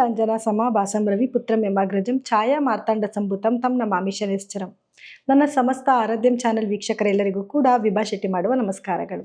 ನೀಲಾಂಜನ ಸಮಾಭಾಸಂ ರವಿ ಪುತ್ರಂ ಯಮಾಗ್ರಜಂ ಛಾಯಾ ಮಾರ್ತಾಂಡ ಸಂಭುತಂ ತಂ ನಮಾಮಿ ಶನೇಶ್ಚರಂ ನನ್ನ ಸಮಸ್ತ ಆರಾಧ್ಯಂ ಚಾನೆಲ್ ವೀಕ್ಷಕರೆಲ್ಲರಿಗೂ ಕೂಡ ವಿಭಾ ಶೆಟ್ಟಿ ಮಾಡುವ ನಮಸ್ಕಾರಗಳು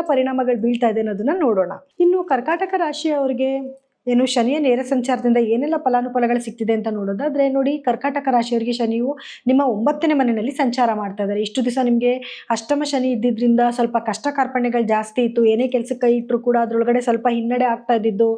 ಪರಿಣಾಮಗಳು ಬೀಳ್ತಾ ಇದೆ ಅನ್ನೋದನ್ನ ನೋಡೋಣ. ಇನ್ನು ಕರ್ಕಾಟಕ ರಾಶಿಯವರಿಗೆ ಏನು ಶನಿಯ ನೇರ ಸಂಚಾರದಿಂದ ಏನೆಲ್ಲ ಫಲಾನುಫಲಗಳು ಸಿಗ್ತಿದೆ ಅಂತ ನೋಡೋದಾದ್ರೆ ನೋಡಿ ಕರ್ಕಾಟಕ ರಾಶಿಯವರಿಗೆ ಶನಿಯು ನಿಮ್ಮ ಒಂಬತ್ತನೇ ಮನೆಯಲ್ಲಿ ಸಂಚಾರ ಮಾಡ್ತಾ ಇದ್ದಾರೆ. ಇಷ್ಟು ದಿವಸ ನಿಮಗೆ ಅಷ್ಟಮ ಶನಿ ಇದ್ದಿದ್ರಿಂದ ಸ್ವಲ್ಪ ಕಷ್ಟ ಕಾರ್ಪಣ್ಯಗಳು ಜಾಸ್ತಿ ಇತ್ತು. ಏನೇ ಕೆಲಸಕ್ಕೆ ಕೈ ಇಟ್ಟರು ಕೂಡ ಅದರೊಳಗಡೆ ಸ್ವಲ್ಪ ಹಿನ್ನಡೆ ಆಗ್ತಾ ಇದ್ದಿದ್ದು.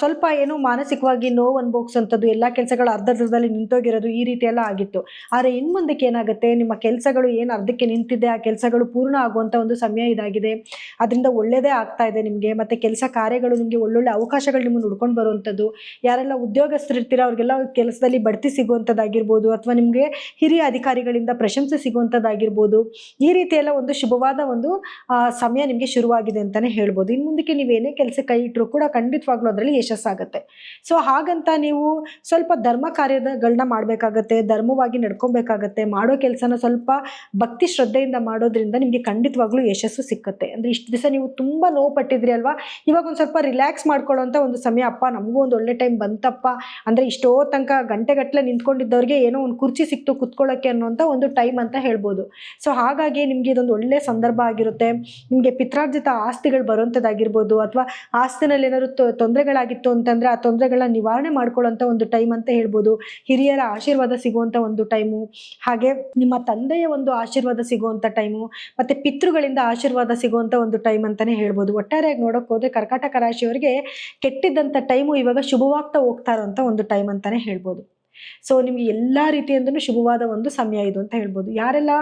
ಸ್ವಲ್ಪ ಏನು ಮಾನಸಿಕವಾಗಿ ನೋವು ಅನುಭವಿಸೋಂಥದ್ದು ಎಲ್ಲ ಕೆಲಸಗಳು ಅರ್ಧರ್ಧದಲ್ಲಿ ನಿಂತೋಗಿರೋದು ಈ ರೀತಿ ಎಲ್ಲ ಆಗಿತ್ತು. ಆದರೆ ಇನ್ನು ಮುಂದಕ್ಕೆ ಏನಾಗುತ್ತೆ? ನಿಮ್ಮ ಕೆಲಸಗಳು ಏನು ಅರ್ಧಕ್ಕೆ ನಿಂತಿದೆ? ಆ ಕೆಲಸಗಳು ಪೂರ್ಣ ಆಗುವಂಥ ಒಂದು ಸಮಯ ಇದಾಗಿದೆ. ಅದರಿಂದ ಒಳ್ಳೆಯದೇ ಆಗ್ತಾ ಇದೆ ನಿಮಗೆ. ಮತ್ತು ಕೆಲಸ ಕಾರ್ಯಗಳು ನಿಮಗೆ ಒಳ್ಳೊಳ್ಳೆ ಅವಕಾಶಗಳು ನಿಮ್ಮನ್ನು ಹುಡ್ಕೊಂಡು ಬರುವಂಥದ್ದು. ಯಾರೆಲ್ಲ ಉದ್ಯೋಗಸ್ಥರಿರ್ತೀರ ಅವ್ರಿಗೆಲ್ಲ ಕೆಲಸದಲ್ಲಿ ಬಡ್ತಿ ಸಿಗುವಂಥದ್ದಾಗಿರ್ಬೋದು ಅಥವಾ ನಿಮಗೆ ಹಿರಿಯ ಅಧಿಕಾರಿಗಳಿಂದ ಪ್ರಶಂಸೆ ಸಿಗುವಂಥದ್ದಾಗಿರ್ಬೋದು. ಈ ರೀತಿ ಎಲ್ಲ ಒಂದು ಶುಭವಾದ ಒಂದು ಸಮಯ ನಿಮಗೆ ಶುರುವಾಗಿದೆ ಅಂತಲೇ ಹೇಳ್ಬೋದು. ಇನ್ನು ಮುಂದಕ್ಕೆ ನೀವೇನೇ ಕೆಲಸ ಕೈ ಇಟ್ಟರು ಕೂಡ ಖಂಡಿತವಾಗ್ಲೂ ಅದರಲ್ಲಿ ಯಶಸ್ಸಾಗುತ್ತೆ. ಸೊ, ಹಾಗಂತ ನೀವು ಸ್ವಲ್ಪ ಧರ್ಮ ಕಾರ್ಯಗಳನ್ನ ಮಾಡಬೇಕಾಗತ್ತೆ, ಧರ್ಮವಾಗಿ ನಡ್ಕೊಬೇಕಾಗತ್ತೆ, ಮಾಡೋ ಕೆಲಸನ ಸ್ವಲ್ಪ ಭಕ್ತಿ ಶ್ರದ್ಧೆಯಿಂದ ಮಾಡೋದ್ರಿಂದ ನಿಮಗೆ ಖಂಡಿತವಾಗ್ಲೂ ಯಶಸ್ಸು ಸಿಕ್ಕತ್ತೆ. ಅಂದರೆ ಇಷ್ಟು ದಿವಸ ನೀವು ತುಂಬ ನೋವು ಪಟ್ಟಿದ್ರಿ ಅಲ್ವಾ? ಇವಾಗ ಒಂದು ಸ್ವಲ್ಪ ರಿಲ್ಯಾಕ್ಸ್ ಮಾಡ್ಕೊಳ್ಳೋಂಥ ಒಂದು ಸಮಯ ಅಪ್ಪ, ನಮಗೂ ಒಂದು ಒಳ್ಳೆ ಟೈಮ್ ಬಂತಪ್ಪ. ಅಂದರೆ ಇಷ್ಟೋ ತನಕ ಗಂಟೆಗಟ್ಟಲೆ ನಿಂತ್ಕೊಂಡಿದ್ದವ್ರಿಗೆ ಏನೋ ಒಂದು ಕುರ್ಚಿ ಸಿಕ್ತು ಕುತ್ಕೊಳ್ಳೋಕ್ಕೆ ಅನ್ನೋಂಥ ಒಂದು ಟೈಮ್ ಅಂತ ಹೇಳ್ಬೋದು. ಸೊ ಹಾಗಾಗಿ ನಿಮಗೆ ಇದೊಂದು ಒಳ್ಳೆ ಸಂದರ್ಭ ಆಗಿರುತ್ತೆ. ನಿಮಗೆ ಪಿತ್ರಾರ್ಜಿತ ಆಸ್ತಿಗಳು ಬರುವಂಥದ್ದಾಗಿರ್ಬೋದು ಅಥವಾ ಆಸ್ತಿನಲ್ಲಿ ಏನಾದ್ರು ತೊಂದರೆಗಳಾಗಿತ್ತು ಅಂತಂದರೆ ಆ ತೊಂದರೆಗಳನ್ನ ನಿವಾರಣೆ ಮಾಡ್ಕೊಳ್ಳೋಂಥ ಒಂದು ಟೈಮ್ ಅಂತ ಹೇಳ್ಬೋದು. ಹಿರಿಯರ ಆಶೀರ್ವಾದ ಸಿಗುವಂಥ ಒಂದು ಟೈಮು ಹಾಗೆ ನಿಮ್ಮ ತಂದೆಯ ಒಂದು ಆಶೀರ್ವಾದ ಸಿಗುವಂಥ ಟೈಮು ಮತ್ತು ಪಿತೃಗಳಿಂದ ಆಶೀರ್ವಾದ ಸಿಗುವಂಥ ಒಂದು ಟೈಮ್ ಅಂತಲೇ ಹೇಳ್ಬೋದು. ಒಟ್ಟಾರೆಯಾಗಿ ನೋಡೋಕೆ ಹೋದರೆ ಕರ್ಕಾಟಕ ರಾಶಿಯವರಿಗೆ ಕೆಟ್ಟಿದ್ದಂಥ ಟೈಮು ಇವಾಗ ಶುಭವಾಗ್ತಾ ಹೋಗ್ತಾ ಇರೋಂಥ ಒಂದು ಟೈಮ್ ಅಂತಾನೆ ಹೇಳ್ಬೋದು. ಸೊ ನಿಮಗೆ ಎಲ್ಲ ರೀತಿಯಿಂದಲೂ ಶುಭವಾದ ಒಂದು ಸಮಯ ಇದು ಅಂತ ಹೇಳ್ಬೋದು. ಯಾರೆಲ್ಲ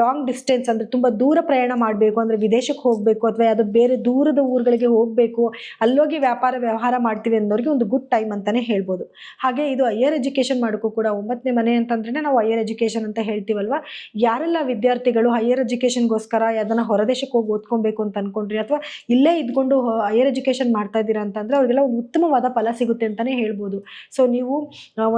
ಲಾಂಗ್ ಡಿಸ್ಟೆನ್ಸ್ ಅಂದರೆ ತುಂಬ ದೂರ ಪ್ರಯಾಣ ಮಾಡಬೇಕು, ಅಂದರೆ ವಿದೇಶಕ್ಕೆ ಹೋಗಬೇಕು, ಅಥವಾ ಯಾವುದೋ ಬೇರೆ ದೂರದ ಊರುಗಳಿಗೆ ಹೋಗಬೇಕು, ಅಲ್ಲೋಗಿ ವ್ಯಾಪಾರ ವ್ಯವಹಾರ ಮಾಡ್ತೀವಿ ಅನ್ನೋರಿಗೆ ಒಂದು ಗುಡ್ ಟೈಮ್ ಅಂತಲೇ ಹೇಳ್ಬೋದು. ಹಾಗೆ ಇದು ಹೈಯರ್ ಎಜುಕೇಷನ್ ಮಾಡೋಕ್ಕೂ ಕೂಡ ಒಂಬತ್ತನೇ ಮನೆ ಅಂತಂದ್ರೆ ನಾವು ಹೈಯರ್ ಎಜುಕೇಷನ್ ಅಂತ ಹೇಳ್ತೀವಲ್ವ? ಯಾರೆಲ್ಲ ವಿದ್ಯಾರ್ಥಿಗಳು ಹೈಯರ್ ಎಜುಕೇಷನ್ಗೋಸ್ಕರ ಯಾವ್ದನ್ನ ಹೊರದೇಶಕ್ಕೆ ಹೋಗಿ ಓದ್ಕೊಬೇಕು ಅಂತ ಅನ್ಕೊಂಡ್ರಿ, ಅಥವಾ ಇಲ್ಲೇ ಇದ್ಕೊಂಡು ಹೈಯರ್ ಎಜುಕೇಷನ್ ಮಾಡ್ತಾ ಇದ್ದೀರಾ ಅಂತಂದ್ರೆ ಅವ್ರಿಗೆಲ್ಲ ಒಂದು ಉತ್ತಮವಾದ ಫಲ ಸಿಗುತ್ತೆ ಅಂತಲೇ ಹೇಳ್ಬೋದು. ಸೊ ನೀವು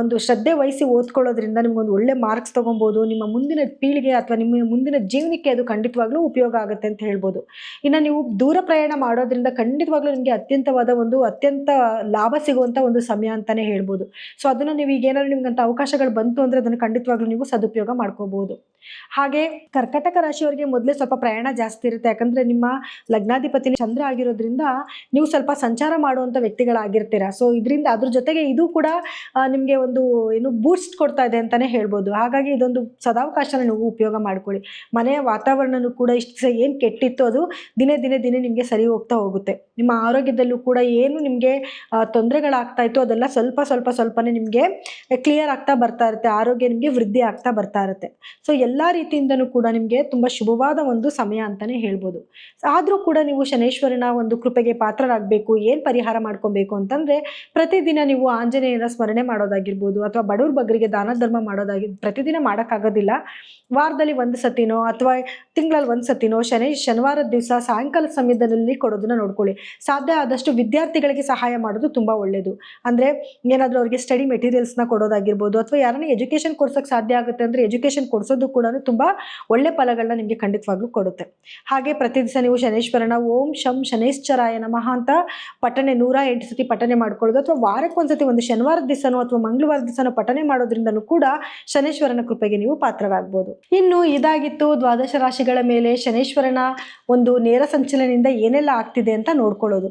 ಒಂದು ಶ್ರದ್ಧೆ ವಹಿಸಿ ಓದ್ಕೊಳ್ಳೋದ್ರಿಂದ ನಿಮ್ಗೊಂದು ಒಳ್ಳೆ ಮಾರ್ಕ್ಸ್ ತೊಗೊಬೋದು. ನಿಮ್ಮ ಮುಂದಿನ ಪೀಳಿಗೆ ಅಥವಾ ನಿಮ್ಮ ಮುಂದಿನ ಜೀವನಕ್ಕೆ ಅದು ಖಂಡಿತವಾಗ್ಲೂ ಉಪಯೋಗ ಆಗುತ್ತೆ ಅಂತ ಹೇಳ್ಬೋದು. ಇನ್ನು ನೀವು ದೂರ ಪ್ರಯಾಣ ಮಾಡೋದ್ರಿಂದ ಖಂಡಿತವಾಗ್ಲೂ ನಿಮಗೆ ಅತ್ಯಂತವಾದ ಒಂದು ಅತ್ಯಂತ ಲಾಭ ಸಿಗುವಂಥ ಒಂದು ಸಮಯ ಅಂತಲೇ ಹೇಳ್ಬೋದು. ಸೊ ಅದನ್ನು ನೀವು ಈಗ ಏನಾದ್ರು ನಿಮ್ಗಂತ ಅವಕಾಶಗಳು ಬಂತು ಅಂದರೆ ಅದನ್ನು ಖಂಡಿತವಾಗ್ಲೂ ನೀವು ಸದುಪಯೋಗ ಮಾಡ್ಕೋಬೋದು. ಹಾಗೆ ಕರ್ಕಟಕ ರಾಶಿಯವರಿಗೆ ಮೊದಲೇ ಸ್ವಲ್ಪ ಪ್ರಯಾಣ ಜಾಸ್ತಿ ಇರುತ್ತೆ. ಯಾಕಂದರೆ ನಿಮ್ಮ ಲಗ್ನಾಧಿಪತಿ ಚಂದ್ರ ಆಗಿರೋದ್ರಿಂದ ನೀವು ಸ್ವಲ್ಪ ಸಂಚಾರ ಮಾಡುವಂಥ ವ್ಯಕ್ತಿಗಳಾಗಿರ್ತೀರ. ಸೊ ಇದರಿಂದ ಅದ್ರ ಜೊತೆಗೆ ಇದು ಕೂಡ ನಿಮಗೆ ಒಂದು ಏನು ಬೂಸ್ಟ್ ಕೊಡ್ತಾ ಇದೆ ಅಂತಾನೆ ಹೇಳ್ಬೋದು. ಹಾಗಾಗಿ ಇದೊಂದು ಸದಾವಕಾಶನ ನೀವು ಉಪಯೋಗ ಮಾಡ್ಕೊಳ್ಳಿ. ಮನೆಯ ವಾತಾವರಣನೂ ಕೂಡ ಇಷ್ಟು ಏನು ಕೆಟ್ಟಿತ್ತು ಅದು ದಿನೇ ದಿನೇ ದಿನೇ ನಿಮಗೆ ಸರಿ ಹೋಗ್ತಾ ಹೋಗುತ್ತೆ. ನಿಮ್ಮ ಆರೋಗ್ಯದಲ್ಲೂ ಕೂಡ ಏನು ನಿಮಗೆ ತೊಂದರೆಗಳಾಗ್ತಾ ಇತ್ತು ಅದೆಲ್ಲ ಸ್ವಲ್ಪ ಸ್ವಲ್ಪ ಸ್ವಲ್ಪನೇ ನಿಮಗೆ ಕ್ಲಿಯರ್ ಆಗ್ತಾ ಬರ್ತಾ ಇರುತ್ತೆ. ಆರೋಗ್ಯ ನಿಮಗೆ ವೃದ್ಧಿ ಆಗ್ತಾ ಬರ್ತಾ ಇರುತ್ತೆ. ಸೊ ಎಲ್ಲ ರೀತಿಯಿಂದನೂ ಕೂಡ ನಿಮಗೆ ತುಂಬ ಶುಭವಾದ ಒಂದು ಸಮಯ ಅಂತಲೇ ಹೇಳ್ಬೋದು. ಆದರೂ ಕೂಡ ನೀವು ಶನೇಶ್ವರನ ಒಂದು ಕೃಪೆಗೆ ಪಾತ್ರರಾಗಬೇಕು, ಏನು ಪರಿಹಾರ ಮಾಡ್ಕೊಬೇಕು ಅಂತಂದರೆ ಪ್ರತಿದಿನ ನೀವು ಆಂಜನೇಯನ ಸ್ಮರಣೆ ಮಾಡೋದಾಗಿರ್ಬೋದು ಅಥವಾ ಬಡವ್ರ ಬಗ್ಗರಿಗೆ ದಾನ ಧರ್ಮ ಮಾಡೋದಾಗಿ ಪ್ರತಿದಿನ ಮಾಡೋಕ್ಕಾಗೋದಿಲ್ಲ. ವಾರದಲ್ಲಿ ಒಂದು ಸತಿನೋ ಅಥವಾ ತಿಂಗಳಲ್ಲಿ ಒಂದು ಸತಿನೋ ಶನಿ ಶನಿವಾರದ ದಿವಸ ಸಾಯಂಕಾಲ ಸಮಯದಲ್ಲಿ ಕೊಡೋದನ್ನ ನೋಡ್ಕೊಳ್ಳಿ. ಸಾಧ್ಯ ಆದಷ್ಟು ವಿದ್ಯಾರ್ಥಿಗಳಿಗೆ ಸಹಾಯ ಮಾಡೋದು ತುಂಬ ಒಳ್ಳೆಯದು ಅಂದರೆ ಏನಾದರೂ ಅವ್ರಿಗೆ ಸ್ಟಡಿ ಮೆಟೀರಿಯಲ್ಸ್ನ ಕೊಡೋದಾಗಿರ್ಬೋದು ಅಥವಾ ಯಾರನ್ನ ಎಜುಕೇಷನ್ ಕೊಡ್ಸೋಕ್ಕೆ ಸಾಧ್ಯ ಆಗುತ್ತೆ ಅಂದರೆ ಎಜುಕೇಷನ್ ಕೊಡಿಸೋದು ಕೂಡ ತುಂಬ ಒಳ್ಳೆ ಫಲಗಳನ್ನ ನಿಮಗೆ ಖಂಡಿತವಾಗ್ಲೂ ಕೊಡುತ್ತೆ. ಹಾಗೆ ಪ್ರತಿ ದಿವಸ ನೀವು ಶನೇಶ್ವರನ ಓಂ ಶಂ ಶನೇಶ್ವರಾಯ ನಮಃ ಅಂತ ಪಠನೆ ನೂರ ಎಂಟು ಸತಿ ಪಠನೆ ಮಾಡ್ಕೊಳ್ಳೋದು ಅಥವಾ ವಾರಕ್ಕೆ ಒಂದ್ಸತಿ ಒಂದು ಶನಿವಾರದ ದಿವಸನೋ ಅಥವಾ ಮಂಗಳವಾರ ದಿವಸನೋ ಪಠನೆ ಮಾಡೋದ್ರಿಂದನೂ ಕೂಡ ಶನೇಶ್ವರನ ಕೃಪೆಗೆ ನೀವು ಪಾತ್ರರಾಗಬಹುದು ಇನ್ನು ಇದಾಗಿತ್ತು ದ್ವಾದಶ ರಾಶಿಗಳ ಮೇಲೆ ಶನೇಶ್ವರನ ಒಂದು ನೇರ ಸಂಚಲನದಿಂದ ಏನೆಲ್ಲ ಆಗ್ತಿದೆ ಅಂತ ನೋಡ್ಕೊಳ್ಳೋದು.